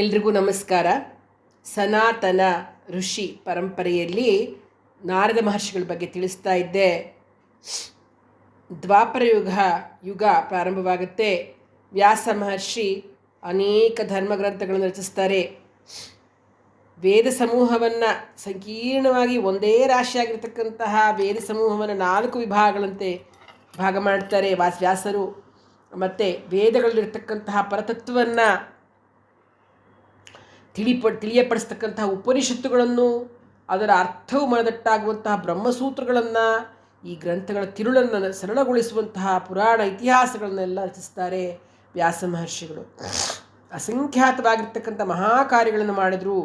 ಎಲ್ರಿಗೂ ನಮಸ್ಕಾರ. ಸನಾತನ ಋಷಿ ಪರಂಪರೆಯಲ್ಲಿ ನಾರದ ಮಹರ್ಷಿಗಳ ಬಗ್ಗೆ ತಿಳಿಸ್ತಾ ಇದ್ದೆ. ದ್ವಾಪರ ಯುಗ ಯುಗ ಪ್ರಾರಂಭವಾಗುತ್ತೆ. ವ್ಯಾಸ ಮಹರ್ಷಿ ಅನೇಕ ಧರ್ಮಗ್ರಂಥಗಳನ್ನು ರಚಿಸ್ತಾರೆ. ವೇದ ಸಮೂಹವನ್ನು ಸಂಕೀರ್ಣವಾಗಿ ಒಂದೇ ರಾಶಿಯಾಗಿರ್ತಕ್ಕಂತಹ ವೇದ ಸಮೂಹವನ್ನು ನಾಲ್ಕು ವಿಭಾಗಗಳಂತೆ ಭಾಗ ಮಾಡ್ತಾರೆ ವಾಸ್ ವ್ಯಾಸರು ಮತ್ತು ವೇದಗಳಲ್ಲಿರ್ತಕ್ಕಂತಹ ಪರತತ್ವವನ್ನು ತಿಳಿಪ, ತಿಳಿಯಪಡಿಸ್ತಕ್ಕಂತಹ ಉಪನಿಷತ್ತುಗಳನ್ನು, ಅದರ ಅರ್ಥವು ಮನದಟ್ಟಾಗುವಂತಹ ಬ್ರಹ್ಮಸೂತ್ರಗಳನ್ನು, ಈ ಗ್ರಂಥಗಳ ತಿರುಳನ್ನು ಸರಳಗೊಳಿಸುವಂತಹ ಪುರಾಣ ಇತಿಹಾಸಗಳನ್ನೆಲ್ಲ ರಚಿಸ್ತಾರೆ ವ್ಯಾಸ ಮಹರ್ಷಿಗಳು. ಅಸಂಖ್ಯಾತವಾಗಿರ್ತಕ್ಕಂಥ ಮಹಾಕಾರ್ಯಗಳನ್ನು ಮಾಡಿದ್ರು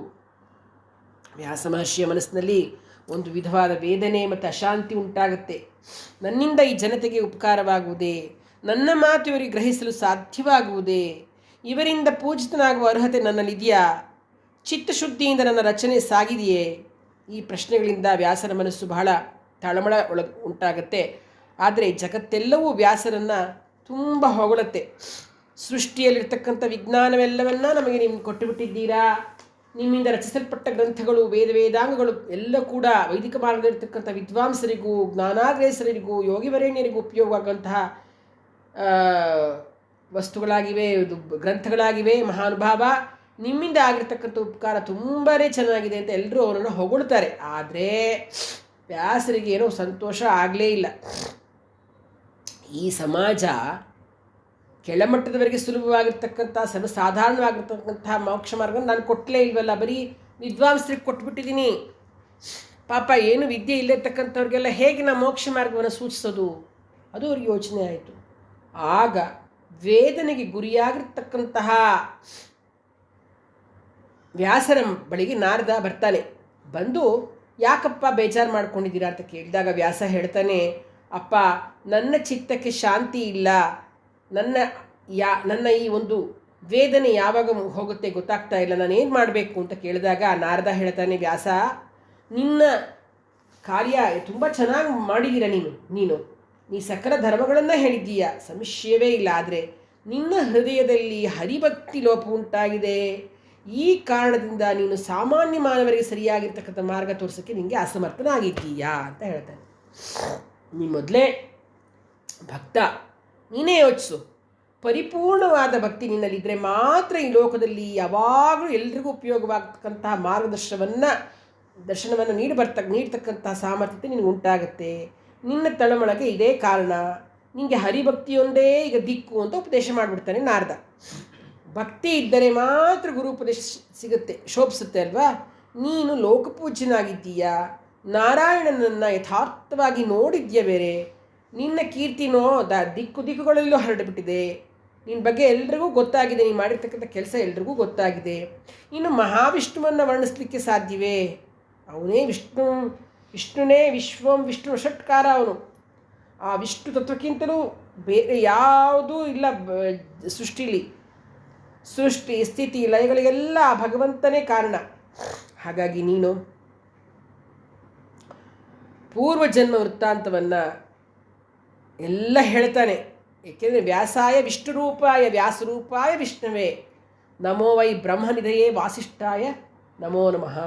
ವ್ಯಾಸ ಮಹರ್ಷಿಯ ಮನಸ್ಸಿನಲ್ಲಿ ಒಂದು ವಿಧವಾದ ವೇದನೆ ಮತ್ತು ಅಶಾಂತಿ ಉಂಟಾಗುತ್ತೆ. ನನ್ನಿಂದ ಈ ಜನತೆಗೆ ಉಪಕಾರವಾಗುವುದೇ, ನನ್ನ ಮಾತು ಇವರಿಗೆ ಗ್ರಹಿಸಲು ಸಾಧ್ಯವಾಗುವುದೇ, ಇವರಿಂದ ಪೂಜಿತನಾಗುವ ಅರ್ಹತೆ ನನ್ನಲ್ಲಿದೆಯಾ? ಚಿತ್ತಶುದ್ಧಿಯಿಂದ ನನ್ನ ರಚನೆ ಸಾಗಿದೆಯೇ? ಈ ಪ್ರಶ್ನೆಗಳಿಂದ ವ್ಯಾಸರ ಮನಸ್ಸು ಬಹಳ ತಳಮಳ ಒಳ ಉಂಟಾಗತ್ತೆ. ಆದರೆ ಜಗತ್ತೆಲ್ಲವೂ ವ್ಯಾಸರನ್ನು ತುಂಬ ಹೊಗಳುತ್ತೆ. ಸೃಷ್ಟಿಯಲ್ಲಿರ್ತಕ್ಕಂಥ ವಿಜ್ಞಾನವೆಲ್ಲವನ್ನ ನಮಗೆ ನಿಮ್ಗೆ ಕೊಟ್ಟುಬಿಟ್ಟಿದ್ದೀರಾ? ನಿಮ್ಮಿಂದ ರಚಿಸಲ್ಪಟ್ಟ ಗ್ರಂಥಗಳು ವೇದ ವೇದಾಂಗಗಳು ಎಲ್ಲ ಕೂಡ ವೈದಿಕ ಮಾರ್ಗದಲ್ಲಿರ್ತಕ್ಕಂಥ ವಿದ್ವಾಂಸರಿಗೂ ಜ್ಞಾನಾಗ್ರೇಸರಿಗೂ ಯೋಗಿವರೇಣ್ಯರಿಗೂ ಉಪಯೋಗವಾಗುವಂತಹ ಆ, ವಸ್ತುಗಳಾಗಿವೆ ಗ್ರಂಥಗಳಾಗಿವೆ ಮಹಾನುಭಾವ. ನಿಮ್ಮಿಂದ ಆಗಿರ್ತಕ್ಕಂಥ ಉಪಕಾರ ತುಂಬಾ ಚೆನ್ನಾಗಿದೆ ಅಂತ ಎಲ್ಲರೂ ಅವರನ್ನು ಹೊಗಳ್ತಾರೆ. ಆದರೆ ವ್ಯಾಸರಿಗೆ ಏನೋ ಸಂತೋಷ ಆಗಲೇ ಇಲ್ಲ. ಈ ಸಮಾಜ ಕೆಳಮಟ್ಟದವರೆಗೆ ಸುಲಭವಾಗಿರ್ತಕ್ಕಂಥ ಸರ್ವಸಾಧಾರಣವಾಗಿರ್ತಕ್ಕಂತಹ ಮೋಕ್ಷ ಮಾರ್ಗ ನಾನು ಕೊಟ್ಟಲೇ ಇಲ್ವಲ್ಲ? ಬರೀ ವಿದ್ವಾಂಸರಿಗೆ ಕೊಟ್ಬಿಟ್ಟಿದ್ದೀನಿ ಪಾಪ ಏನು ವಿದ್ಯೆ ಇಲ್ಲಿರ್ತಕ್ಕಂಥವ್ರಿಗೆಲ್ಲ ಹೇಗೆ ನಾ ಮೋಕ್ಷ ಮಾರ್ಗವನ್ನು ಸೂಚಿಸೋದು? ಅದು ಅವ್ರಿಗೆ ಯೋಚನೆ ಆಯಿತು. ಆಗ ವೇದನೆಗೆ ಗುರಿಯಾಗಿರ್ತಕ್ಕಂತಹ ವ್ಯಾಸರ ಬಳಿಗೆ ನಾರದ ಬರ್ತಾನೆ. ಬಂದು, ಯಾಕಪ್ಪ ಬೇಜಾರು ಮಾಡ್ಕೊಂಡಿದ್ದೀರಾ? ಅಂತ ಕೇಳಿದಾಗ ವ್ಯಾಸ ಹೇಳ್ತಾನೆ, ಅಪ್ಪ, ನನ್ನ ಚಿತ್ತಕ್ಕೆ ಶಾಂತಿ ಇಲ್ಲ. ನನ್ನ ಯಾ, ನನ್ನ ಈ ಒಂದು ವೇದನೆ ಯಾವಾಗ ಹೋಗುತ್ತೆ ಗೊತ್ತಾಗ್ತಾ ಇಲ್ಲ. ನಾನು ಏನು ಮಾಡಬೇಕು? ಅಂತ ಕೇಳಿದಾಗ ನಾರದ ಹೇಳ್ತಾನೆ, ವ್ಯಾಸ, ನಿನ್ನ ಕಾರ್ಯ ತುಂಬ ಚೆನ್ನಾಗಿ ಮಾಡಿದ್ದೀರ ನೀನು ನೀನು. ನೀ ಸಕಲ ಧರ್ಮಗಳನ್ನು ಹೇಳಿದ್ದೀಯ. ಸಂಶಯವೇ ಇಲ್ಲ. ಆದರೆ ನಿನ್ನ ಹೃದಯದಲ್ಲಿ ಹರಿಭಕ್ತಿ ಲೋಪ ಉಂಟಾಗಿದೆ. ಈ ಕಾರಣದಿಂದ ನೀನು ಸಾಮಾನ್ಯ ಮಾನವರಿಗೆ ಸರಿಯಾಗಿರ್ತಕ್ಕಂಥ ಮಾರ್ಗ ತೋರಿಸೋಕ್ಕೆ ನಿನಗೆ ಅಸಮರ್ಥನಾಗಿದ್ದೀಯಾ ಅಂತ ಹೇಳ್ತಾನೆ. ನೀ ಮೊದಲೇ ಭಕ್ತ, ನೀನೇ ಯೋಚಿಸು. ಪರಿಪೂರ್ಣವಾದ ಭಕ್ತಿ ನಿನ್ನಲ್ಲಿದ್ದರೆ ಮಾತ್ರ ಈ ಲೋಕದಲ್ಲಿ ಯಾವಾಗಲೂ ಎಲ್ರಿಗೂ ಉಪಯೋಗವಾಗತಕ್ಕಂತಹ ಮಾರ್ಗದರ್ಶನವನ್ನು, ದರ್ಶನವನ್ನು ನೀಡಿ ಬರ್ತ, ನೀಡ್ತಕ್ಕಂತಹ ಸಾಮರ್ಥ್ಯತೆ ನಿನಗೆ ಉಂಟಾಗುತ್ತೆ. ನಿನ್ನ ತಳಮಳಗೆ ಇದೇ ಕಾರಣ. ನಿನಗೆ ಹರಿಭಕ್ತಿಯೊಂದೇ ಈಗ ದಿಕ್ಕು ಅಂತ ಉಪದೇಶ ಮಾಡಿಬಿಡ್ತಾನೆ ನಾರದ. ಭಕ್ತಿ ಇದ್ದರೆ ಮಾತ್ರ ಗುರುಪದೇಶ ಸಿಗುತ್ತೆ, ಶೋಭಿಸುತ್ತೆ ಅಲ್ವಾ? ನೀನು ಲೋಕಪೂಜ್ಯನಾಗಿದ್ದೀಯಾ, ನಾರಾಯಣನನ್ನು ಯಥಾರ್ಥವಾಗಿ ನೋಡಿದ್ಯಾ ಬೇರೆ? ನಿನ್ನ ಕೀರ್ತಿನೋ ದ ದಿಕ್ಕು ದಿಕ್ಕುಗಳಲ್ಲೂ ಹರಡಿಬಿಟ್ಟಿದೆ. ನಿನ್ನ ಬಗ್ಗೆ ಎಲ್ರಿಗೂ ಗೊತ್ತಾಗಿದೆ, ನೀನು ಮಾಡಿರ್ತಕ್ಕಂಥ ಕೆಲಸ ಎಲ್ರಿಗೂ ಗೊತ್ತಾಗಿದೆ. ಇನ್ನು ಮಹಾವಿಷ್ಣುವನ್ನು ವರ್ಣಿಸ್ಲಿಕ್ಕೆ ಸಾಧ್ಯವೇ? ಅವನೇ ವಿಷ್ಣು, ವಿಷ್ಣುನೇ ವಿಶ್ವಂ, ವಿಷ್ಣು ಷಟ್ಕಾರ ಅವನು. ಆ ವಿಷ್ಣು ತತ್ವಕ್ಕಿಂತಲೂ ಬೇರೆ ಯಾವುದೂ ಇಲ್ಲ ಸೃಷ್ಟಿಲಿ. ಸೃಷ್ಟಿ, ಸ್ಥಿತಿ, ಲಯಗಳಿಗೆಲ್ಲ ಭಗವಂತನೇ ಕಾರಣ. ಹಾಗಾಗಿ ನೀನು ಪೂರ್ವಜನ್ಮ ವೃತ್ತಾಂತವನ್ನು ಎಲ್ಲ ಹೇಳ್ತಾನೆ. ಏಕೆಂದರೆ ವ್ಯಾಸಾಯ ವಿಷ್ಣುರೂಪಾಯ, ವ್ಯಾಸರೂಪಾಯ ವಿಷ್ಣುವೇ. ನಮೋ ವೈ ಬ್ರಹ್ಮನಿಧಯೇ ವಾಸಿಷ್ಠಾಯ ನಮೋ ನಮಃ.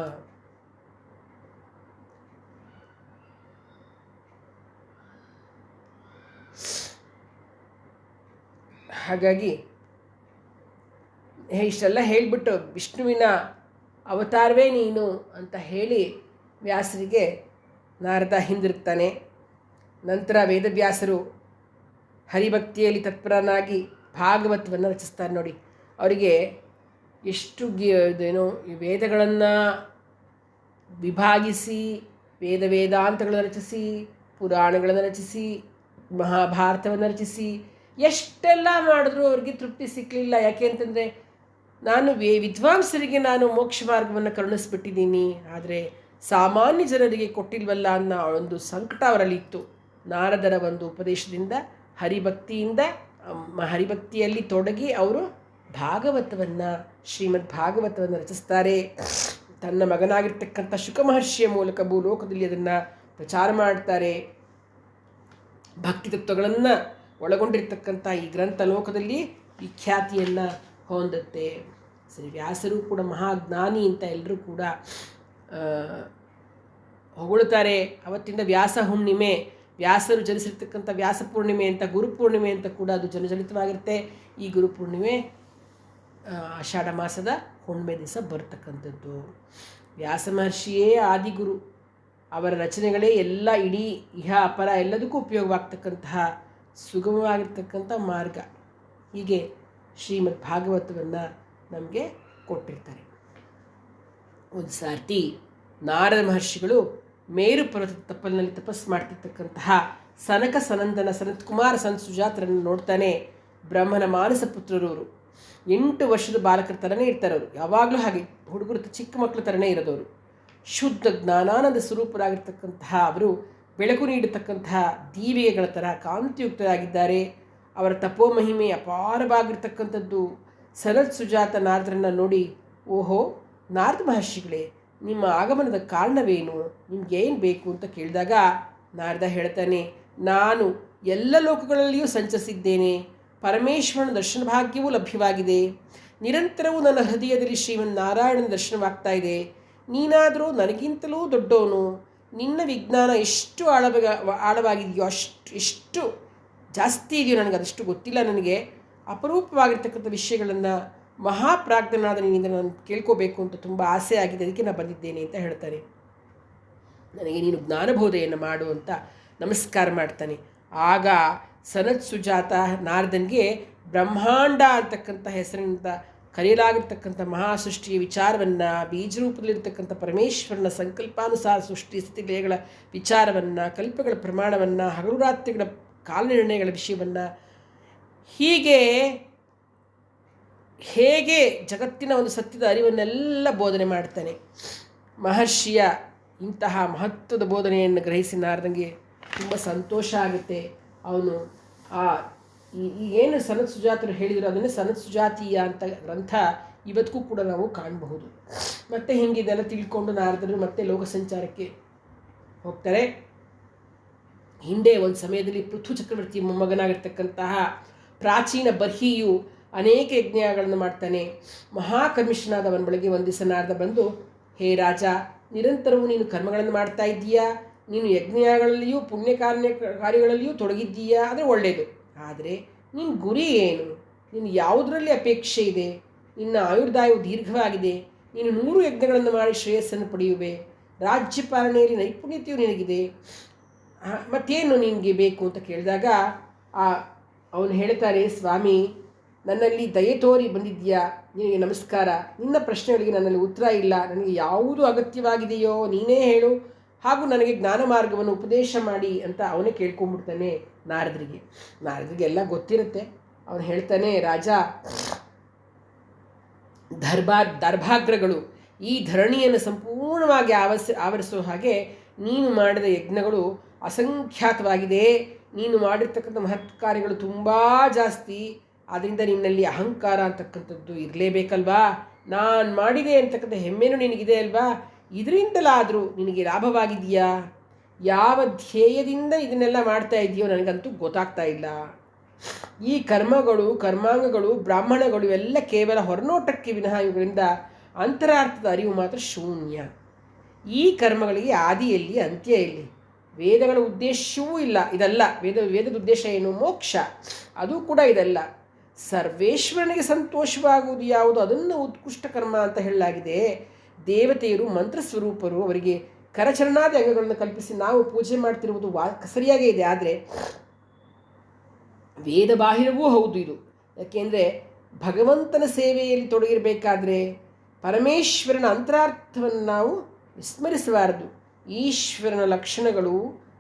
ಹಾಗಾಗಿ ಇಷ್ಟೆಲ್ಲ ಹೇಳಿಬಿಟ್ಟು ವಿಷ್ಣುವಿನ ಅವತಾರವೇ ನೀನು ಅಂತ ಹೇಳಿ ವ್ಯಾಸರಿಗೆ ನಾರದ ಹಿಂದಿರುಗ್ತಾನೆ. ನಂತರ ವೇದವ್ಯಾಸರು ಹರಿಭಕ್ತಿಯಲ್ಲಿ ತತ್ಪರನಾಗಿ ಭಾಗವತವನ್ನು ರಚಿಸ್ತಾರೆ ನೋಡಿ. ಅವರಿಗೆ ಎಷ್ಟು ಇದೇನು, ಈ ವೇದಗಳನ್ನು ವಿಭಾಗಿಸಿ, ವೇದ ವೇದಾಂತಗಳನ್ನು ರಚಿಸಿ, ಪುರಾಣಗಳನ್ನು ರಚಿಸಿ, ಮಹಾಭಾರತವನ್ನು ರಚಿಸಿ, ಎಷ್ಟೆಲ್ಲ ಮಾಡಿದ್ರೂ ಅವ್ರಿಗೆ ತೃಪ್ತಿ ಸಿಕ್ಕಲಿಲ್ಲ ಯಾಕೆ ಅಂತಂದರೆ ನಾನು ವಿದ್ವಾಂಸರಿಗೆ ನಾನು ಮೋಕ್ಷ ಮಾರ್ಗವನ್ನು ಕರುಣಿಸ್ಬಿಟ್ಟಿದ್ದೀನಿ. ಆದರೆ ಸಾಮಾನ್ಯ ಜನರಿಗೆ ಕೊಟ್ಟಿಲ್ವಲ್ಲ ಅನ್ನೋ ಒಂದು ಸಂಕಟ ಅವರಲ್ಲಿ ಇತ್ತು. ನಾರದರ ಒಂದು ಉಪದೇಶದಿಂದ, ಹರಿಭಕ್ತಿಯಿಂದ ಹರಿಭಕ್ತಿಯಲ್ಲಿ ತೊಡಗಿ ಅವರು ಭಾಗವತವನ್ನು, ಶ್ರೀಮದ್ ಭಾಗವತವನ್ನು ರಚಿಸ್ತಾರೆ. ತನ್ನ ಮಗನಾಗಿರ್ತಕ್ಕಂಥ ಶುಕ ಮಹರ್ಷಿಯ ಮೂಲಕ ಭೂಲೋಕದಲ್ಲಿ ಅದನ್ನು ಪ್ರಚಾರ ಮಾಡ್ತಾರೆ. ಭಕ್ತಿ ತತ್ವಗಳನ್ನು ಒಳಗೊಂಡಿರ್ತಕ್ಕಂಥ ಈ ಗ್ರಂಥ ಲೋಕದಲ್ಲಿ ವಿಖ್ಯಾತಿಯನ್ನು ಹೊಂದುತ್ತೆ ಸರಿ ವ್ಯಾಸರು ಕೂಡ ಮಹಾಜ್ಞಾನಿ ಅಂತ ಎಲ್ಲರೂ ಕೂಡ ಹೊಗಳುತ್ತಾರೆ. ಅವತ್ತಿಂದ ವ್ಯಾಸ ಹುಣ್ಣಿಮೆ ವ್ಯಾಸರು ಜನಿಸಿರ್ತಕ್ಕಂಥ ವ್ಯಾಸ ಪೂರ್ಣಿಮೆ ಅಂತ ಗುರು ಪೂರ್ಣಿಮೆ ಅಂತ ಕೂಡ ಅದು ಜನಜನಿತವಾಗಿರುತ್ತೆ. ಈ ಗುರು ಪೂರ್ಣಿಮೆ ಆ, ಆಷಾಢ ಮಾಸದ ಹುಣ್ಣಿಮೆ ದಿವಸ ಬರ್ತಕ್ಕಂಥದ್ದು. ವ್ಯಾಸ ಮಹರ್ಷಿಯೇ ಆದಿಗುರು ಅವರ ರಚನೆಗಳೇ ಎಲ್ಲ ಇಡೀ ಇಹ ಅಪರ ಎಲ್ಲದಕ್ಕೂ ಉಪಯೋಗವಾಗ್ತಕ್ಕಂತಹ ಸುಗಮವಾಗಿರ್ತಕ್ಕಂಥ ಮಾರ್ಗ. ಹೀಗೆ ಶ್ರೀಮದ್ ಭಾಗವತವನ್ನು ನಮಗೆ ಕೊಟ್ಟಿರ್ತಾರೆ. ಒಂದು ಸಾರ್ತಿ ನಾರದ ಮಹರ್ಷಿಗಳು ಮೇರು ಪರ್ವತದ ತಪ್ಪಲಿನಲ್ಲಿ ತಪಸ್ಸು ಮಾಡ್ತಿರ್ತಕ್ಕಂತಹ ಸನಕ ಸನಂದನ ಸನತ್ ಕುಮಾರ ಸನ್ ಸುಜಾತರನ್ನು ನೋಡ್ತಾನೆ ಬ್ರಹ್ಮನ ಮಾನಸ ಪುತ್ರರವರು. ಎಂಟು ವರ್ಷದ ಬಾಲಕರ ಥರನೇ ಇರ್ತಾರೆ ಅವರು. ಯಾವಾಗಲೂ ಹಾಗೆ ಹುಡುಗರು ಚಿಕ್ಕ ಮಕ್ಕಳ ಥರನೇ ಇರೋದವರು. ಶುದ್ಧ ಜ್ಞಾನಾನಂದ ಸ್ವರೂಪರಾಗಿರ್ತಕ್ಕಂತಹ ಅವರು ಬೆಳಕು ನೀಡತಕ್ಕಂತಹ ದೀವಿಗೆಗಳ ಥರ ಕಾಂತಿಯುಕ್ತರಾಗಿದ್ದಾರೆ. ಅವರ ತಪೋಮಹಿಮೆ ಅಪಾರವಾಗಿರ್ತಕ್ಕಂಥದ್ದು. ಸನತ್ ಸುಜಾತ ನಾರದರನ್ನು ನೋಡಿ, ಓಹೋ, ನಾರದ ಮಹರ್ಷಿಗಳೇ, ನಿಮ್ಮ ಆಗಮನದ ಕಾರಣವೇನು? ನಿಮ್ಗೇನು ಬೇಕು ಅಂತ ಕೇಳಿದಾಗ ನಾರದ ಹೇಳ್ತಾನೆ, ನಾನು ಎಲ್ಲ ಲೋಕಗಳಲ್ಲಿಯೂ ಸಂಚರಿಸಿದ್ದೇನೆ. ಪರಮೇಶ್ವರನ ದರ್ಶನ ಭಾಗ್ಯವೂ ಲಭ್ಯವಾಗಿದೆ. ನಿರಂತರವೂ ನನ್ನ ಹೃದಯದಲ್ಲಿ ಶ್ರೀಮನ್ ನಾರಾಯಣನ ದರ್ಶನವಾಗ್ತಾ ಇದೆ. ನೀನಾದರೂ ನನಗಿಂತಲೂ ದೊಡ್ಡವನು. ನಿನ್ನ ವಿಜ್ಞಾನ ಎಷ್ಟು ಆಳವಾಗ ಆಳವಾಗಿದೆಯೋ ಅಷ್ಟು ಎಷ್ಟು ಜಾಸ್ತಿ ಇದೆಯೋ ನನಗೆ ಅದಷ್ಟು ಗೊತ್ತಿಲ್ಲ ನನಗೆ. ಅಪರೂಪವಾಗಿರ್ತಕ್ಕಂಥ ವಿಷಯಗಳನ್ನು ಮಹಾಪ್ರಾಜ್ಞನಾದ ನಿನ್ನಿಂದ ನಾನು ಕೇಳ್ಕೋಬೇಕು ಅಂತ ತುಂಬ ಆಸೆ ಆಗಿದೆ. ಅದಕ್ಕೆ ನಾನು ಬಂದಿದ್ದೇನೆ ಅಂತ ಹೇಳ್ತಾನೆ. ನನಗೆ ನೀನು ಜ್ಞಾನಬೋಧೆಯನ್ನು ಮಾಡು ಅಂತ ನಮಸ್ಕಾರ ಮಾಡ್ತಾನೆ. ಆಗ ಸನತ್ ಸುಜಾತ ನಾರದನಿಗೆ ಬ್ರಹ್ಮಾಂಡ ಅಂತಕ್ಕಂಥ ಹೆಸರಿನಿಂದ ಕರೆಯಲಾಗಿರ್ತಕ್ಕಂಥ ಮಹಾಸೃಷ್ಟಿಯ ವಿಚಾರವನ್ನು ಬೀಜರೂಪದಲ್ಲಿರ್ತಕ್ಕಂಥ ಪರಮೇಶ್ವರನ ಸಂಕಲ್ಪಾನುಸಾರ ಸೃಷ್ಟಿ ಸ್ಥಿತಿಲಯಗಳ ವಿಚಾರವನ್ನು, ಕಲ್ಪಗಳ ಪ್ರಮಾಣವನ್ನು, ಹಗಲು ರಾತ್ರಿಗಳ ಕಾಲನಿರ್ಣಯಗಳ ವಿಷಯವನ್ನು ಹೀಗೆ ಹೇಗೆ ಜಗತ್ತಿನ ಒಂದು ಸತ್ಯದ ಅರಿವನ್ನೆಲ್ಲ ಬೋಧನೆ ಮಾಡ್ತಾನೆ. ಮಹರ್ಷಿಯ ಇಂತಹ ಮಹತ್ವದ ಬೋಧನೆಯನ್ನು ಗ್ರಹಿಸಿ ನಾರದಂಗೆ ತುಂಬ ಸಂತೋಷ ಆಗುತ್ತೆ. ಅವನು ಆ ಏನು ಸನತ್ ಸುಜಾತರು ಹೇಳಿದರು ಅದನ್ನು ಸನತ್ ಸುಜಾತೀಯ ಅಂತ ಗ್ರಂಥ ಇವತ್ತಿಗೂ ಕೂಡ ನಾವು ಕಾಣಬಹುದು. ಮತ್ತು ಹಿಂಗಿದೆಲ್ಲ ತಿಳ್ಕೊಂಡು ನಾರದರು ಮತ್ತೆ ಲೋಕ ಸಂಚಾರಕ್ಕೆ ಹೋಗ್ತಾರೆ. ಹಿಂದೆ ಒಂದು ಸಮಯದಲ್ಲಿ ಪೃಥ್ವಿ ಚಕ್ರವರ್ತಿ ಮೊಮ್ಮಗನಾಗಿರ್ತಕ್ಕಂತಹ ಪ್ರಾಚೀನ ಬರ್ಹಿಯು ಅನೇಕ ಯಜ್ಞಗಳನ್ನು ಮಾಡ್ತಾನೆ. ಮಹಾಕರ್ಮಿಷ್ಠನಾದವನ ಬಳಿಗೆ ಒಂದು ದಿವಸ ಬಂದು, ಹೇ ರಾಜ, ನಿರಂತರವೂ ನೀನು ಕರ್ಮಗಳನ್ನು ಮಾಡ್ತಾ ಇದ್ದೀಯಾ? ನೀನು ಯಜ್ಞಗಳಲ್ಲಿಯೂ ಪುಣ್ಯ ಕಾರ್ಯ ಕಾರ್ಯಗಳಲ್ಲಿಯೂ ತೊಡಗಿದ್ದೀಯಾ? ಆದರೆ ಒಳ್ಳೆಯದು ಆದರೆ ನಿನ್ನ ಗುರಿ ಏನು? ನಿನ್ನ ಯಾವುದರಲ್ಲಿ ಅಪೇಕ್ಷೆ ಇದೆ? ನಿನ್ನ ಆಯುರ್ದಾಯವು ದೀರ್ಘವಾಗಿದೆ. ನೀನು ನೂರು ಯಜ್ಞಗಳನ್ನು ಮಾಡಿ ಶ್ರೇಯಸ್ಸನ್ನು ಪಡೆಯುವೆ. ರಾಜ್ಯಪಾಲನೆಯಲ್ಲಿ ನೈಪುಣ್ಯತೆಯು ನಿನಗಿದೆ. ಮತ್ತೇನು ನಿನಗೆ ಬೇಕು ಅಂತ ಕೇಳಿದಾಗ, ಆ, ಅವನು ಹೇಳ್ತಾರೆ, ಸ್ವಾಮಿ, ನನ್ನಲ್ಲಿ ದಯೆ ತೋರಿ ಬಂದಿದ್ಯಾ ನಿನಗೆ ನಮಸ್ಕಾರ. ನಿನ್ನ ಪ್ರಶ್ನೆಗಳಿಗೆ ನನ್ನಲ್ಲಿ ಉತ್ತರ ಇಲ್ಲ. ನನಗೆ ಯಾವುದು ಅಗತ್ಯವಾಗಿದೆಯೋ ನೀನೇ ಹೇಳು. ಹಾಗೂ ನನಗೆ ಜ್ಞಾನ ಮಾರ್ಗವನ್ನು ಉಪದೇಶ ಮಾಡಿ ಅಂತ ಅವನೇ ಕೇಳ್ಕೊಂಡ್ಬಿಡ್ತಾನೆ ನಾರದರಿಗೆ. ನಾರದರಿಗೆ ಎಲ್ಲ ಗೊತ್ತಿರುತ್ತೆ. ಅವನು ಹೇಳ್ತಾನೆ, ರಾಜ ದರ್ಭಾ ದರ್ಭಾಗ್ರಗಳು ಈ ಧರಣಿಯನ್ನು ಸಂಪೂರ್ಣವಾಗಿ ಆವರಿಸ, ಆವರಿಸೋ ಹಾಗೆ ನೀನು ಮಾಡಿದ ಯಜ್ಞಗಳು ಅಸಂಖ್ಯಾತವಾಗಿದೆ. ನೀನು ಮಾಡಿರ್ತಕ್ಕಂಥ ಮಹತ್ ಕಾರ್ಯಗಳು ತುಂಬ ಜಾಸ್ತಿ. ಆದ್ದರಿಂದ ನಿನ್ನಲ್ಲಿ ಅಹಂಕಾರ ಅಂತಕ್ಕಂಥದ್ದು ಇರಲೇಬೇಕಲ್ವಾ? ನಾನು ಮಾಡಿದೆ ಅಂತಕ್ಕಂಥ ಹೆಮ್ಮೆನೂ ನಿನಗಿದೆ ಅಲ್ವಾ? ಇದರಿಂದಲಾದರೂ ನಿನಗೆ ಲಾಭವಾಗಿದೆಯಾ? ಯಾವ ಧ್ಯೇಯದಿಂದ ಇದನ್ನೆಲ್ಲ ಮಾಡ್ತಾ ಇದೆಯೋ ನನಗಂತೂ ಗೊತ್ತಾಗ್ತಾ ಇಲ್ಲ. ಈ ಕರ್ಮಗಳು, ಕರ್ಮಾಂಗಗಳು, ಬ್ರಾಹ್ಮಣಗಳು ಎಲ್ಲ ಕೇವಲ ಹೊರನೋಟಕ್ಕೆ ವಿನಃ ಇವುಗಳಿಂದ ಅಂತರಾರ್ಥದ ಅರಿವು ಮಾತ್ರ ಶೂನ್ಯ. ಈ ಕರ್ಮಗಳಿಗೆ ಆದಿಯಲ್ಲಿ ಅಂತ್ಯ ಎಲ್ಲಿ? ವೇದಗಳ ಉದ್ದೇಶವೂ ಇಲ್ಲ. ಇದಲ್ಲ, ವೇದ, ವೇದದ ಉದ್ದೇಶ ಏನು? ಮೋಕ್ಷ. ಅದು ಕೂಡ ಇದಲ್ಲ. ಸರ್ವೇಶ್ವರನಿಗೆ ಸಂತೋಷವಾಗುವುದು ಯಾವುದು? ಅದನ್ನು ಉತ್ಕೃಷ್ಟ ಕರ್ಮ ಅಂತ ಹೇಳಲಾಗಿದೆ. ದೇವತೆಯರು ಮಂತ್ರ ಸ್ವರೂಪರು ಅವರಿಗೆ ಕರಚರಣಾದಿ ಅಂಗಗಳನ್ನು ಕಲ್ಪಿಸಿ ನಾವು ಪೂಜೆ ಮಾಡ್ತಿರುವುದು ವಾ, ಸರಿಯಾಗೇ ಇದೆ. ಆದರೆ ವೇದ ಬಾಹಿರವೂ ಹೌದು ಇದು. ಯಾಕೆಂದರೆ ಭಗವಂತನ ಸೇವೆಯಲ್ಲಿ ತೊಡಗಿರಬೇಕಾದ್ರೆ ಪರಮೇಶ್ವರನ ಅಂತರಾರ್ಥವನ್ನು ನಾವು ವಿಸ್ಮರಿಸಬಾರದು. ಈಶ್ವರನ ಲಕ್ಷಣಗಳು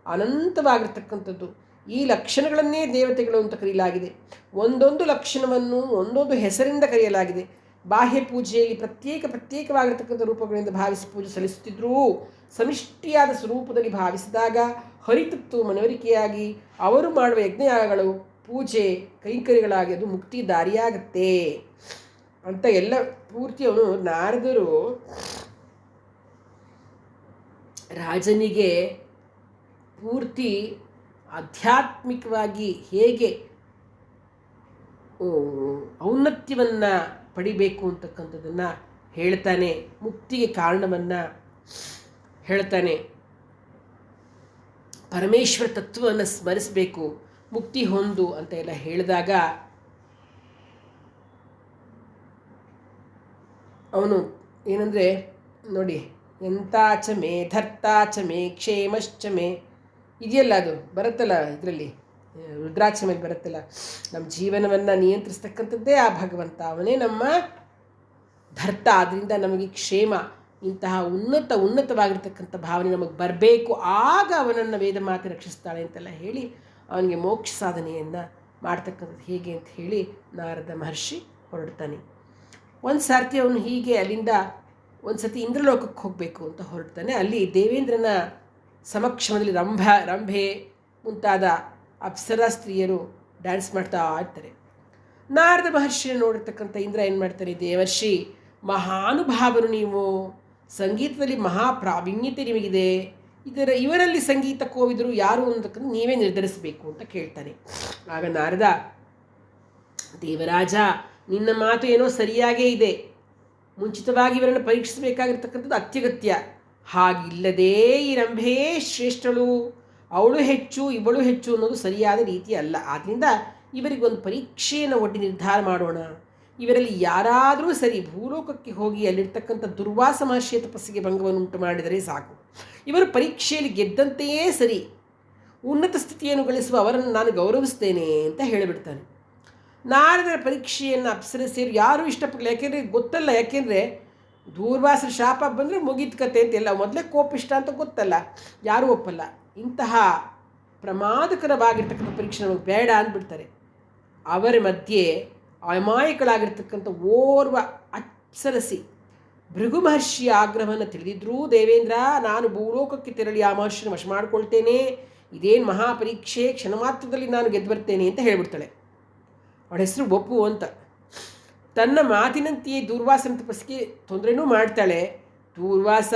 ಅನಂತವಾಗಿರ್ತಕ್ಕಂಥದ್ದು. ಈ ಲಕ್ಷಣಗಳನ್ನೇ ದೇವತೆಗಳು ಅಂತ ಕರೆಯಲಾಗಿದೆ. ಒಂದೊಂದು ಲಕ್ಷಣವನ್ನು ಒಂದೊಂದು ಹೆಸರಿಂದ ಕರೆಯಲಾಗಿದೆ. ಬಾಹ್ಯ ಪೂಜೆಯಲ್ಲಿ ಪ್ರತ್ಯೇಕ ಪ್ರತ್ಯೇಕವಾಗಿರ್ತಕ್ಕಂಥ ರೂಪಗಳಿಂದ ಭಾವಿಸಿ ಪೂಜೆ ಸಲ್ಲಿಸುತ್ತಿದ್ದರೂ ಸಮಿಷ್ಟಿಯಾದ ಸ್ವರೂಪದಲ್ಲಿ ಭಾವಿಸಿದಾಗ ಹರಿತತ್ವ ಮನವರಿಕೆಯಾಗಿ ಅವರು ಮಾಡುವ ಯಜ್ಞಯಾಗಗಳು ಪೂಜೆ ಕೈಂಕರ್ಯಗಳಾಗಿ ಅದು ಮುಕ್ತಿ ದಾರಿಯಾಗತ್ತೆ ಅಂತ ಎಲ್ಲ ಪೂರ್ತಿ ಅವನು ನಾರದರು ರಾಜನಿಗೆ ಪೂರ್ತಿ ಆಧ್ಯಾತ್ಮಿಕವಾಗಿ ಹೇಗೆ ಔನ್ನತ್ಯವನ್ನು ಪಡಿಬೇಕು ಅಂತಕ್ಕಂಥದ್ದನ್ನು ಹೇಳ್ತಾನೆ, ಮುಕ್ತಿಗೆ ಕಾರಣವನ್ನು ಹೇಳ್ತಾನೆ. ಪರಮೇಶ್ವರ ತತ್ವವನ್ನು ಸ್ಮರಿಸಬೇಕು, ಮುಕ್ತಿ ಹೊಂದು ಅಂತ ಎಲ್ಲ ಹೇಳಿದಾಗ ಅವನು ಏನಂದರೆ, ನೋಡಿ ಎಂತಾಚ ಮೇ ಧರ್ತಾಚ ಮೇ ಕ್ಷೇಮಶ್ಚ ಮೇ. ಇದೆಯಲ್ಲ ಅದು? ಬರುತ್ತಲ್ಲ ಇದರಲ್ಲಿ? ರುದ್ರಾಕ್ಷ ಮೇಲೆ ಬರುತ್ತಲ್ಲ. ನಮ್ಮ ಜೀವನವನ್ನು ನಿಯಂತ್ರಿಸ್ತಕ್ಕಂಥದ್ದೇ ಆ ಭಗವಂತ. ಅವನೇ ನಮ್ಮ ಧರ್ತ. ಅದರಿಂದ ನಮಗೆ ಕ್ಷೇಮ. ಇಂತಹ ಉನ್ನತ ಉನ್ನತವಾಗಿರ್ತಕ್ಕಂಥ ಭಾವನೆ ನಮಗೆ ಬರಬೇಕು. ಆಗ ಅವನನ್ನು ವೇದ ಮಾತೆ ರಕ್ಷಿಸ್ತಾಳೆ ಅಂತೆಲ್ಲ ಹೇಳಿ ಅವನಿಗೆ ಮೋಕ್ಷ ಸಾಧನೆಯನ್ನು ಮಾಡ್ತಕ್ಕಂಥದ್ದು ಹೇಗೆ ಅಂತ ಹೇಳಿ ನಾರದ ಮಹರ್ಷಿ ಹೊರಡ್ತಾನೆ. ಒಂದು ಸಾರ್ತಿ ಅವನು ಹೀಗೆ ಅಲ್ಲಿಂದ ಒಂದು ಸತಿ ಇಂದ್ರಲೋಕಕ್ಕೆ ಹೋಗಬೇಕು ಅಂತ ಹೊರಡ್ತಾನೆ. ಅಲ್ಲಿ ದೇವೇಂದ್ರನ ಸಮಕ್ಷಮದಲ್ಲಿ ರಂಭ, ರಂಭೆ ಮುಂತಾದ ಅಪ್ಸರಾ ಸ್ತ್ರೀಯರು ಡ್ಯಾನ್ಸ್ ಮಾಡ್ತಾ ಇರ್ತಾರೆ. ನಾರದ ಮಹರ್ಷಿನ ನೋಡಿರ್ತಕ್ಕಂಥ ಇಂದ್ರ ಏನು ಮಾಡ್ತಾರೆ, ದೇವರ್ಷಿ, ಮಹಾನುಭಾವರು ನೀವು, ಸಂಗೀತದಲ್ಲಿ ಮಹಾ ಪ್ರಾವೀಣ್ಯತೆ ನಿಮಗಿದೆ, ಇದರ, ಇವರಲ್ಲಿ ಸಂಗೀತ ಕೋವಿದರು ಯಾರು ಅಂತಕ್ಕಂಥ ನೀವೇ ನಿರ್ಧರಿಸಬೇಕು ಅಂತ ಕೇಳ್ತಾನೆ ಆಗ ನಾರದ, ದೇವರಾಜ, ನಿನ್ನ ಮಾತು ಏನೋ ಸರಿಯಾಗೇ ಇದೆ. ಮುಂಚಿತವಾಗಿ ಇವರನ್ನು ಪರೀಕ್ಷಿಸಬೇಕಾಗಿರ್ತಕ್ಕಂಥದ್ದು ಅತ್ಯಗತ್ಯ. ಹಾಗಿಲ್ಲದೇ ಈ ರಂಭೆ ಶ್ರೇಷ್ಠಳು. ಅವಳು ಹೆಚ್ಚು, ಇವಳು ಹೆಚ್ಚು ಅನ್ನೋದು ಸರಿಯಾದ ರೀತಿ ಅಲ್ಲ. ಆದ್ದರಿಂದ ಇವರಿಗೊಂದು ಪರೀಕ್ಷೆಯನ್ನು ಒಡ್ಡಿ ನಿರ್ಧಾರ ಮಾಡೋಣ. ಇವರಲ್ಲಿ ಯಾರಾದರೂ ಸರಿ ಭೂಲೋಕಕ್ಕೆ ಹೋಗಿ ಅಲ್ಲಿರ್ತಕ್ಕಂಥ ದುರ್ವಾಸ ಮಹರ್ಷಿಯ ತಪಸ್ಸಿಗೆ ಭಂಗವನ್ನು ಉಂಟು ಮಾಡಿದರೆ ಸಾಕು. ಇವರು ಪರೀಕ್ಷೆಯಲ್ಲಿ ಗೆದ್ದಂತೆಯೇ ಸರಿ ಉನ್ನತ ಸ್ಥಿತಿಯನ್ನು ಗಳಿಸುವ ಅವರನ್ನು ನಾನು ಗೌರವಿಸ್ತೇನೆ ಅಂತ ಹೇಳಿಬಿಡ್ತಾನೆ. ನಾರದರ ಪರೀಕ್ಷೆಯನ್ನು ಅಪ್ಸರಿಸಿರು. ಯಾರೂ ಇಷ್ಟಪಡಲ್ಲ ಯಾಕೆಂದರೆ ಗೊತ್ತಲ್ಲ. ಯಾಕೆಂದರೆ ದೂರ್ವಾಸರ ಶಾಪ ಬಂದರೆ ಮುಗಿದ ಕತೆ ಅಂತೆಲ್ಲ ಮೊದಲೇ ಕೋಪಿಷ್ಟ ಅಂತ ಗೊತ್ತಲ್ಲ. ಯಾರೂ ಒಪ್ಪಲ್ಲ. ಇಂತಹ ಪ್ರಮಾದಕರವಾಗಿರ್ತಕ್ಕಂಥ ಪರೀಕ್ಷೆ ನಮಗೆ ಬೇಡ ಅಂದ್ಬಿಡ್ತಾರೆ. ಅವರ ಮಧ್ಯೆ ಅಮಾಯಕಳಾಗಿರ್ತಕ್ಕಂಥ ಓರ್ವ ಅಪ್ಸರಸಿ ಭೃಗು ಮಹರ್ಷಿಯ ಆಗ್ರಹವನ್ನು ತಿಳಿದಿದ್ರೂ, ದೇವೇಂದ್ರ, ನಾನು ಭೂಲೋಕಕ್ಕೆ ತೆರಳಿ ಆ ಮಹರ್ಷಿನ ವಶ ಮಾಡಿಕೊಳ್ತೇನೆ. ಇದೇನು ಮಹಾಪರೀಕ್ಷೆ. ಕ್ಷಣ ಮಾತ್ರದಲ್ಲಿ ನಾನು ಗೆದ್ದು ಬರ್ತೇನೆ ಅಂತ ಹೇಳ್ಬಿಡ್ತಾಳೆ. ಅವಳ ಹೆಸರು ಒಪ್ಪು ಅಂತ. ತನ್ನ ಮಾತಿನಂತೆಯೇ ದೂರ್ವಾಸನ ತಪಸ್ಸಿಗೆ ತೊಂದರೆನೂ ಮಾಡ್ತಾಳೆ. ದೂರ್ವಾಸ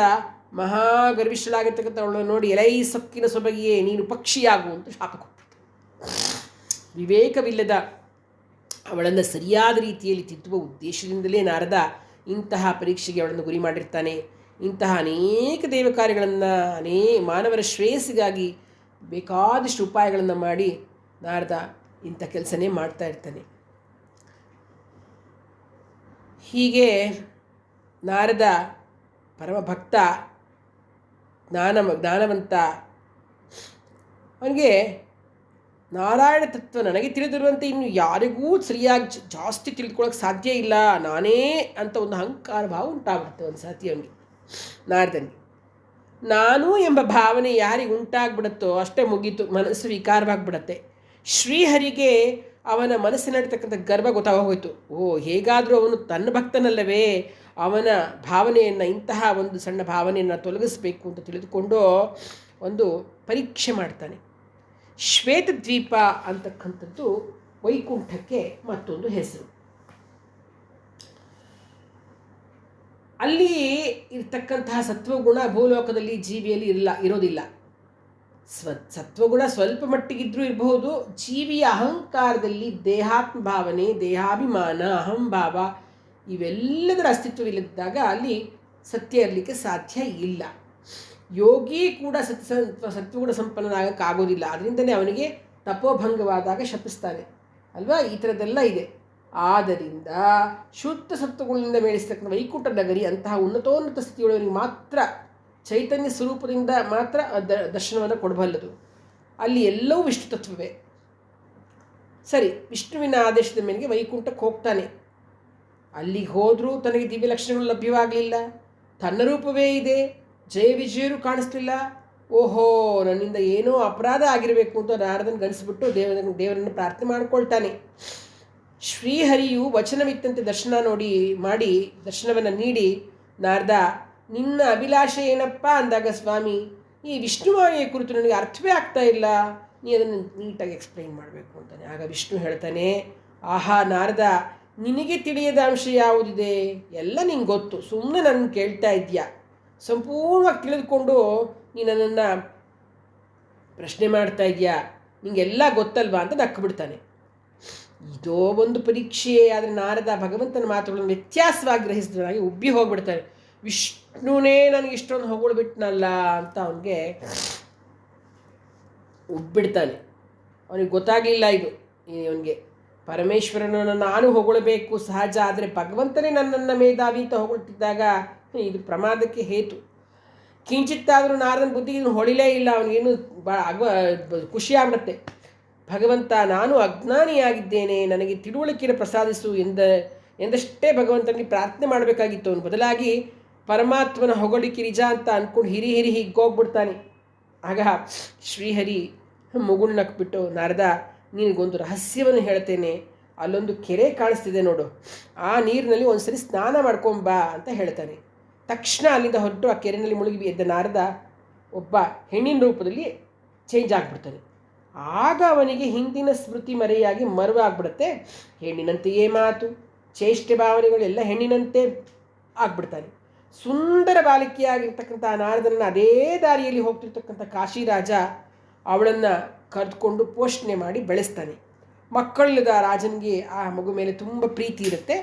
ಮಹಾ ಗರ್ವಿಷ್ಠಳಾಗಿರ್ತಕ್ಕಂಥ ಅವಳನ್ನು ನೋಡಿ ಎಲೈ ಸೊಕ್ಕಿನ ಸೊಬಗಿಯೇ, ನೀನು ಪಕ್ಷಿಯಾಗು ಅಂತ ಶಾಪ ಕೊಟ್ಟಿತು ವಿವೇಕವಿಲ್ಲದ ಅವಳನ್ನು ಸರಿಯಾದ ರೀತಿಯಲ್ಲಿ ತಿದ್ದುವ ಉದ್ದೇಶದಿಂದಲೇ ನಾರದ ಇಂತಹ ಪರೀಕ್ಷೆಗೆ ಅವಳನ್ನು ಗುರಿ ಮಾಡಿರ್ತಾನೆ. ಇಂತಹ ಅನೇಕ ದೇವ ಕಾರ್ಯಗಳನ್ನು ಅನೇ ಮಾನವರ ಶ್ರೇಯಸ್ಸಿಗಾಗಿ ಬೇಕಾದಷ್ಟು ಉಪಾಯಗಳನ್ನು ಮಾಡಿ ನಾರದ ಇಂಥ ಕೆಲಸನೇ ಮಾಡ್ತಾ ಇರ್ತಾನೆ. ಹೀಗೆ ನಾರದ ಪರಮ ಭಕ್ತ ಜ್ಞಾನ ಜ್ಞಾನವಂತ, ಅವನಿಗೆ ನಾರಾಯಣ ತತ್ವ ನನಗೆ ತಿಳಿದಿರುವಂತೆ ಇನ್ನು ಯಾರಿಗೂ ಸರಿಯಾಗಿ ಜಾಸ್ತಿ ತಿಳಿದುಕೊಳ್ಳೋಕೆ ಸಾಧ್ಯ ಇಲ್ಲ, ನಾನೇ ಅಂತ ಒಂದು ಅಹಂಕಾರ ಭಾವ ಉಂಟಾಗ್ಬಿಡುತ್ತೆ ಒಂದು ಸತಿ ಅವನಿಗೆ, ನಾರದನಿಗೆ. ನಾನು ಎಂಬ ಭಾವನೆ ಯಾರಿಗೆ ಉಂಟಾಗ್ಬಿಡುತ್ತೋ ಅಷ್ಟೇ ಮುಗೀತು, ಮನಸ್ಸು ವಿಕಾರವಾಗಿಬಿಡತ್ತೆ. ಶ್ರೀಹರಿಗೆ ಅವನ ಮನಸ್ಸಿನಲ್ಲಿರ್ತಕ್ಕಂಥ ಗರ್ವ ಗೊತ್ತಾಗೋಯ್ತು ಓ, ಹೇಗಾದರೂ ಅವನು ತನ್ನ ಭಕ್ತನಲ್ಲವೇ? ಅವನ ಭಾವನೆಯನ್ನು, ಇಂತಹ ಒಂದು ಸಣ್ಣ ಭಾವನೆಯನ್ನು ತೊಲಗಿಸಬೇಕು ಅಂತ ತಿಳಿದುಕೊಂಡು ಒಂದು ಪರೀಕ್ಷೆ ಮಾಡ್ತಾನೆ. ಶ್ವೇತದ್ವೀಪ ಅಂತಕ್ಕಂಥದ್ದು ವೈಕುಂಠಕ್ಕೆ ಮತ್ತೊಂದು ಹೆಸರು. ಅಲ್ಲಿ ಇರ್ತಕ್ಕಂತಹ ಸತ್ವಗುಣ ಭೂಲೋಕದಲ್ಲಿ ಜೀವಿಯಲ್ಲಿ ಇಲ್ಲ, ಇರೋದಿಲ್ಲ. ಸ್ವ, ಸತ್ವಗುಣ ಸ್ವಲ್ಪ ಮಟ್ಟಿಗಿದ್ರೂ ಇರಬಹುದು. ಜೀವಿಯ ಅಹಂಕಾರದಲ್ಲಿ ದೇಹಾತ್ಮ ಭಾವನೆ ದೇಹಾಭಿಮಾನ, ಅಹಂಭಾವ ಇವೆಲ್ಲದರ ಅಸ್ತಿತ್ವವಿಲ್ಲದಿದ್ದಾಗ ಅಲ್ಲಿ ಸತ್ಯ ಇರಲಿಕ್ಕೆ ಸಾಧ್ಯ ಇಲ್ಲ. ಯೋಗಿ ಕೂಡ ಸತ್, ಸತ್ವ, ಸತ್ವಗುಣ ಸಂಪನ್ನನಾಗಕ್ಕಾಗೋದಿಲ್ಲ. ಅದರಿಂದಲೇ ಅವನಿಗೆ ತಪೋಭಂಗವಾದಾಗ ಶಪಿಸ್ತಾನೆ. ಅಲ್ವಾ? ಈ ಥರದ್ದೆಲ್ಲ ಇದೆ. ಆದ್ದರಿಂದ ಶುದ್ಧ ಸತ್ವಗಳಿಂದ ಮೇಳಿಸ್ತಕ್ಕಂಥ ವೈಕುಂಠ ನಗರಿ ಅಂತಹ ಉನ್ನತೋನ್ನತ ಸ್ಥಿತಿಯೊಳಗೆ ಮಾತ್ರ ಚೈತನ್ಯ ಸ್ವರೂಪದಿಂದ ಮಾತ್ರ ದರ್ಶನವನ್ನು ಕೊಡಬಲ್ಲದು. ಅಲ್ಲಿ ಎಲ್ಲವೂ ವಿಷ್ಣು ತತ್ವವೇ. ಸರಿ, ವಿಷ್ಣುವಿನ ಆದೇಶದ ಮೇರೆಗೆ ವೈಕುಂಠಕ್ಕೆ ಹೋಗ್ತಾನೆ. ಅಲ್ಲಿಗೆ ಹೋದರೂ ತನಗೆ ದಿವ್ಯ ಲಕ್ಷಣಗಳು ಲಭ್ಯವಾಗಲಿಲ್ಲ. ತನ್ನ ರೂಪವೇ ಇದೆ. ಜಯ ವಿಜಯರು ಕಾಣಿಸ್ತಿಲ್ಲ ಓಹೋ, ನನ್ನಿಂದ ಏನೋ ಅಪರಾಧ ಆಗಿರಬೇಕು ಅಂತ ನಾರದನ್ ಗಣಿಸ್ಬಿಟ್ಟು ದೇವರ, ದೇವರನ್ನು ಪ್ರಾರ್ಥನೆ ಮಾಡಿಕೊಳ್ತಾನೆ. ಶ್ರೀಹರಿಯು ವಚನವಿತ್ತಂತೆ ದರ್ಶನ ನೋಡಿ, ಮಾಡಿ, ದರ್ಶನವನ್ನು ನೀಡಿ, ನಾರದ ನಿನ್ನ ಅಭಿಲಾಷೆ ಏನಪ್ಪ ಅಂದಾಗ, ಸ್ವಾಮಿ, ಈ ವಿಷ್ಣುವಾಣಿಯ ಕುರಿತು ನನಗೆ ಅರ್ಥವೇ ಆಗ್ತಾ ಇಲ್ಲ. ನೀ ಅದನ್ನು ನೀಟಾಗಿ ಎಕ್ಸ್ಪ್ಲೈನ್ ಮಾಡಬೇಕು ಅಂತಾನೆ. ಆಗ ವಿಷ್ಣು ಹೇಳ್ತಾನೆ, ಆಹಾ, ನಾರದ, ನಿನಗೆ ತಿಳಿಯದ ಅಂಶ ಯಾವುದಿದೆ? ಎಲ್ಲ ನಿಂಗೆ ಗೊತ್ತು. ಸುಮ್ಮನೆ ನನ್ನ ಕೇಳ್ತಾ ಇದೆಯಾ ಸಂಪೂರ್ಣವಾಗಿ ತಿಳಿದುಕೊಂಡು ನೀ ನನ್ನನ್ನು ಪ್ರಶ್ನೆ ಮಾಡ್ತಾ ಇದೆಯಾ ನಿಂಗೆಲ್ಲ ಗೊತ್ತಲ್ವಾ? ಅಂತ ನಕ್ಬಿಡ್ತಾನೆ ಇದೋ ಒಂದು ಪರೀಕ್ಷೆ. ಆದರೆ ನಾರದ ಭಗವಂತನ ಮಾತುಗಳನ್ನು ವ್ಯತ್ಯಾಸವಾಗಿ ಗ್ರಹಿಸಿದವನಾಗಿ ಉಬ್ಬಿ ಹೋಗ್ಬಿಡ್ತಾನೆ. ವಿಷ್ಣುನೇ ನನಗೆ ಇಷ್ಟೊಂದು ಹೊಗಳ್ಬಿಟ್ನಲ್ಲ ಅಂತ ಅವನಿಗೆ ಉಬ್ಬಿಡ್ತಾನೆ. ಅವನಿಗೆ ಗೊತ್ತಾಗಲಿಲ್ಲ ಇದು ಅವನಿಗೆ. ಪರಮೇಶ್ವರನನ್ನು ನಾನು ಹೊಗಳಬೇಕು, ಸಹಜ ಆದರೆ ಭಗವಂತನೇ ನನ್ನನ್ನು ಮೇಧಾವಿ ಅಂತ ಹೊಗಳ್ತಿದ್ದಾಗ ಇದು ಪ್ರಮಾದಕ್ಕೆ ಹೇತು. ಕಿಂಚಿತ್ತಾದರೂ ನಾರದನ ಬುದ್ಧಿಗೆ ಇದನ್ನು ಹೊಳಿಲೇ ಇಲ್ಲ ಅವನಿಗೇನು ಬಾ ಅಗ ಖುಷಿ ಆಗ್ಬಿಡುತ್ತೆ. ಭಗವಂತ, ನಾನು ಅಜ್ಞಾನಿಯಾಗಿದ್ದೇನೆ, ನನಗೆ ತಿಳುವಳಿಕೆಯನ್ನು ಪ್ರಸಾದಿಸು ಎಂದ ಎಂದಷ್ಟೇ ಭಗವಂತನಿಗೆ ಪ್ರಾರ್ಥನೆ ಮಾಡಬೇಕಾಗಿತ್ತು. ಅವನು ಬದಲಾಗಿ ಪರಮಾತ್ಮನ ಹೊಗಳಿಕೆ ನಿಜ ಅಂತ ಅಂದ್ಕೊಂಡು ಹಿರಿ ಹಿರಿ ಹಿಗ್ಗೋಗ್ಬಿಡ್ತಾನೆ ಆಗ ಶ್ರೀಹರಿ ಮುಗುಳ್ನಕ್ಬಿಟ್ಟು ನಾರದ, ನಿನಗೊಂದು ರಹಸ್ಯವನ್ನು ಹೇಳ್ತೇನೆ. ಅಲ್ಲೊಂದು ಕೆರೆ ಕಾಣಿಸ್ತಿದೆ ನೋಡು. ಆ ನೀರಿನಲ್ಲಿ ಒಂದ್ಸರಿ ಸ್ನಾನ ಮಾಡ್ಕೊಂಬಾ ಅಂತ ಹೇಳ್ತಾನೆ. ತಕ್ಷಣ ಅಲ್ಲಿಂದ ಹೊರಟು ಆ ಕೆರೆಯಲ್ಲಿ ಮುಳುಗಿ ಎದ್ದ ನಾರದ ಒಬ್ಬ ಹೆಣ್ಣಿನ ರೂಪದಲ್ಲಿ ಚೇಂಜ್ ಆಗಿಬಿಡ್ತಾನೆ. ಆಗ ಅವನಿಗೆ ಹಿಂದಿನ ಸ್ಮೃತಿ ಮರೆಯಾಗಿ ಮರುವಾಗ್ಬಿಡುತ್ತೆ ಹೆಣ್ಣಿನಂತೆಯೇ ಮಾತು ಚೇಷ್ಟೆ ಭಾವನೆಗಳೆಲ್ಲ ಹೆಣ್ಣಿನಂತೆ ಆಗ್ಬಿಡ್ತಾನೆ. ಸುಂದರ ಬಾಲಿಕೆಯಾಗಿರ್ತಕ್ಕಂಥ ಆ ನಾರದನ್ನು ಅದೇ ದಾರಿಯಲ್ಲಿ ಹೋಗ್ತಿರ್ತಕ್ಕಂಥ ಕಾಶಿರಾಜ ಅವಳನ್ನು ಕರೆದುಕೊಂಡು ಪೋಷಣೆ ಮಾಡಿ ಬೆಳೆಸ್ತಾನೆ. ಮಕ್ಕಳಿಲ್ಲದ ರಾಜನಿಗೆ ಆ ಮಗು ಮೇಲೆ ತುಂಬ ಪ್ರೀತಿ ಇರುತ್ತೆ.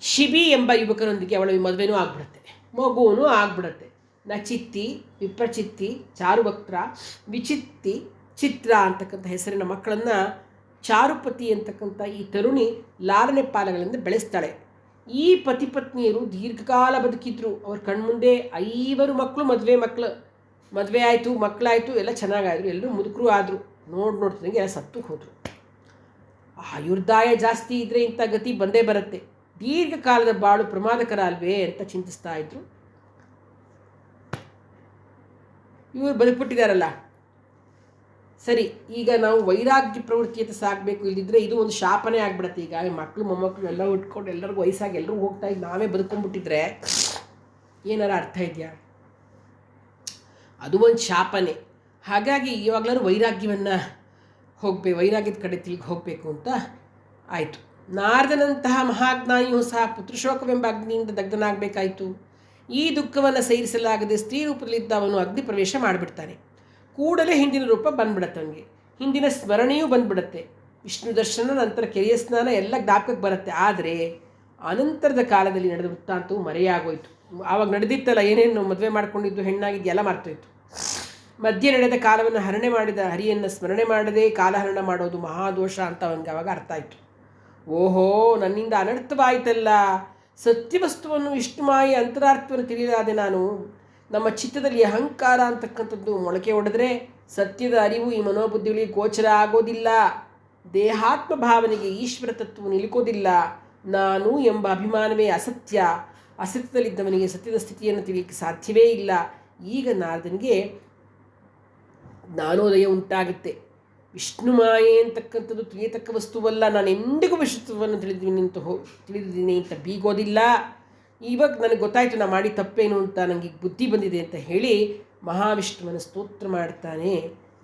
ಶಿಬಿ ಎಂಬ ಯುವಕರೊಂದಿಗೆ ಅವಳ ಮದುವೆನೂ ಆಗ್ಬಿಡುತ್ತೆ. ಮಗುವೂ ಆಗ್ಬಿಡುತ್ತೆ. ನಚಿತ್ತಿ, ವಿಪ್ರಚಿತ್ತಿ ಚಾರುಭಕ್ತ್ರ ವಿಚಿತ್ತಿ, ಚಿತ್ರ ಅಂತಕ್ಕಂಥ ಹೆಸರಿನ ಮಕ್ಕಳನ್ನು ಚಾರುಪತಿ ಅಂತಕ್ಕಂಥ ಈ ತರುಣಿ ಲಾಲನೆ ಪಾಲಗಳಿಂದ ಬೆಳೆಸ್ತಾಳೆ. ಈ ಪತಿ ಪತ್ನಿಯರು ದೀರ್ಘಕಾಲ ಬದುಕಿದ್ರು. ಅವ್ರ ಕಣ್ಮುಂದೆ ಐವರು ಮಕ್ಕಳು ಮದುವೆ ಮಕ್ಕಳು ಮದುವೆ ಆಯಿತು ಮಕ್ಕಳಾಯಿತು ಎಲ್ಲ ಚೆನ್ನಾಗಾದ್ರು. ಎಲ್ಲರೂ ಮುದುಕರು ಆದರು. ನೋಡಿ ನೋಡ್ತಿದಂಗೆ ಎಲ್ಲ ಸತ್ತು ಹೋದರು. ಆಯುರ್ದಾಯ ಜಾಸ್ತಿ ಇದ್ದರೆ ಇಂಥ ಗತಿ ಬಂದೇ ಬರುತ್ತೆ. ದೀರ್ಘಕಾಲದ ಬಾಳು ಪ್ರಮಾದಕರ ಅಲ್ವೇ ಅಂತ ಚಿಂತಿಸ್ತಾ ಇದ್ರು. ಇವರು ಬದುಕ್ಬಿಟ್ಟಿದ್ದಾರಲ್ಲ ಸರಿ, ಈಗ ನಾವು ವೈರಾಗ್ಯ ಪ್ರವೃತ್ತಿಯತ್ತ ಸಾಕಬೇಕು ಇಲ್ಲಿದ್ರೆ ಇದು ಒಂದು ಶಾಪನೇ ಆಗ್ಬಿಡತ್ತೆ. ಈಗ ಮಕ್ಕಳು ಮೊಮ್ಮಕ್ಕಳು ಎಲ್ಲ ಉಟ್ಕೊಂಡು ಎಲ್ಲರಿಗೂ ವಯಸ್ಸಾಗಿ ಎಲ್ಲರೂ ಹೋಗ್ತಾ ಇದ್ದು ನಾವೇ ಬದುಕೊಂಡ್ಬಿಟ್ಟಿದ್ರೆ ಏನಾರ ಅರ್ಥ ಇದೆಯಾ? ಅದು ಒಂದು ಶಾಪನೆ. ಹಾಗಾಗಿ ಇವಾಗಲಾದ್ರೂ ವೈರಾಗ್ಯವನ್ನು ಹೋಗ್ಬೇಕು ವೈರಾಗ್ಯದ ಕಡೆ ತಿಳ್ಗಿ ಹೋಗಬೇಕು ಅಂತ ಆಯಿತು. ನಾರದನಂತಹ ಮಹಾಜ್ಞಾನಿಯೂ ಸಹ ಪುತ್ರಶೋಕವೆಂಬ ಅಗ್ನಿಯಿಂದ ದಗ್ಧನಾಗಬೇಕಾಯಿತು. ಈ ದುಃಖವನ್ನು ಸೇರಿಸಲಾಗದೆ ಸ್ತ್ರೀ ರೂಪದಲ್ಲಿದ್ದ ಅವನು ಅಗ್ನಿ ಪ್ರವೇಶ ಮಾಡಿಬಿಡ್ತಾನೆ. ಕೂಡಲೇ ಹಿಂದಿನ ರೂಪ ಬಂದ್ಬಿಡತ್ತೆ ಅವನಿಗೆ ಹಿಂದಿನ ಸ್ಮರಣೆಯೂ ಬಂದ್ಬಿಡತ್ತೆ. ವಿಷ್ಣು ದರ್ಶನ, ನಂತರ ಕೆರೆಯ ಸ್ನಾನ ಎಲ್ಲ ಜ್ಞಾಪಕಕ್ಕೆ ಬರುತ್ತೆ. ಆದರೆ ಅನಂತರದ ಕಾಲದಲ್ಲಿ ನಡೆದ ವೃತ್ತಾಂತವು ಮರೆಯಾಗೋಯಿತು. ಆವಾಗ ನಡೆದಿತ್ತಲ್ಲ, ಏನೇನು ಮದುವೆ ಮಾಡ್ಕೊಂಡಿದ್ದು, ಹೆಣ್ಣಾಗಿದ್ದು ಎಲ್ಲ ಮರ್ತೋಯ್ತು. ಮಧ್ಯೆ ನಡೆದ ಕಾಲವನ್ನು ಹರಣೆ ಮಾಡಿದ ಹರಿಯನ್ನು ಸ್ಮರಣೆ ಮಾಡದೆ ಕಾಲಹರಣ ಮಾಡೋದು ಮಹಾದೋಷ ಅಂತ ಅವನಿಗೆ ಅವಾಗ ಅರ್ಥ ಆಯಿತು. ಓಹೋ, ನನ್ನಿಂದ ಅನರ್ಥವಾಯಿತಲ್ಲ. ಸತ್ಯವಸ್ತುವನ್ನು ಇಷ್ಟು ಮಾಯಿ ಅಂತರಾರ್ಥವನ್ನು ತಿಳಿಯಲಾದೆ ನಾನು ನಮ್ಮ ಚಿತ್ತದಲ್ಲಿ ಅಹಂಕಾರ ಅಂತಕ್ಕಂಥದ್ದು ಮೊಳಕೆ ಹೊಡೆದ್ರೆ ಸತ್ಯದ ಅರಿವು ಈ ಮನೋಬುದ್ಧಿಗಳಿಗೆ ಗೋಚರ ಆಗೋದಿಲ್ಲ. ದೇಹಾತ್ಮ ಭಾವನೆಗೆ ಈಶ್ವರ ತತ್ವ ನಿಲುಕೋದಿಲ್ಲ. ನಾನು ಎಂಬ ಅಭಿಮಾನವೇ ಅಸತ್ಯ. ಅಸತ್ಯದಲ್ಲಿದ್ದವನಿಗೆ ಸತ್ಯದ ಸ್ಥಿತಿಯನ್ನು ತಿಳಿಯಕ್ಕೆ ಸಾಧ್ಯವೇ ಇಲ್ಲ. ಈಗ ನಾರದನಿಗೆ ಜ್ಞಾನೋದಯ ಉಂಟಾಗುತ್ತೆ. ವಿಷ್ಣು ಮಾಯೆ ಅಂತಕ್ಕಂಥದ್ದು ತಿಳಿಯತಕ್ಕ ವಸ್ತುವಲ್ಲ. ನಾನು ಎಂದಿಗೂ ವಿಷ್ಣುತ್ವವನ್ನು ತಿಳಿದಿದ್ದೀನಿ ಅಂತ ಹೋ ತಿಳಿದಿದ್ದೀನಿ ಅಂತ ಬೀಗೋದಿಲ್ಲ. ಇವಾಗ ನನಗೆ ಗೊತ್ತಾಯಿತು ನಾನು ಮಾಡಿ ತಪ್ಪೇನು ಅಂತ ನನಗೆ ಬುದ್ಧಿ ಬಂದಿದೆ ಅಂತ ಹೇಳಿ ಮಹಾವಿಷ್ಣುವನ ಸ್ತೋತ್ರ ಮಾಡ್ತಾನೆ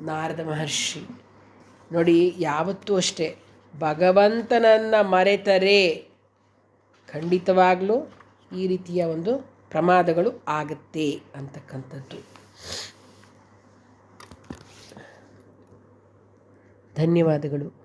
ನಾರದ ಮಹರ್ಷಿ. ನೋಡಿ, ಯಾವತ್ತೂ ಅಷ್ಟೇ, ಭಗವಂತನನ್ನು ಮರೆತರೆ ಖಂಡಿತವಾಗಲೂ ಈ ರೀತಿಯ ಒಂದು ಪ್ರಮಾದಗಳು ಆಗುತ್ತೆ ಅಂತಕ್ಕಂಥದ್ದು. ಧನ್ಯವಾದಗಳು.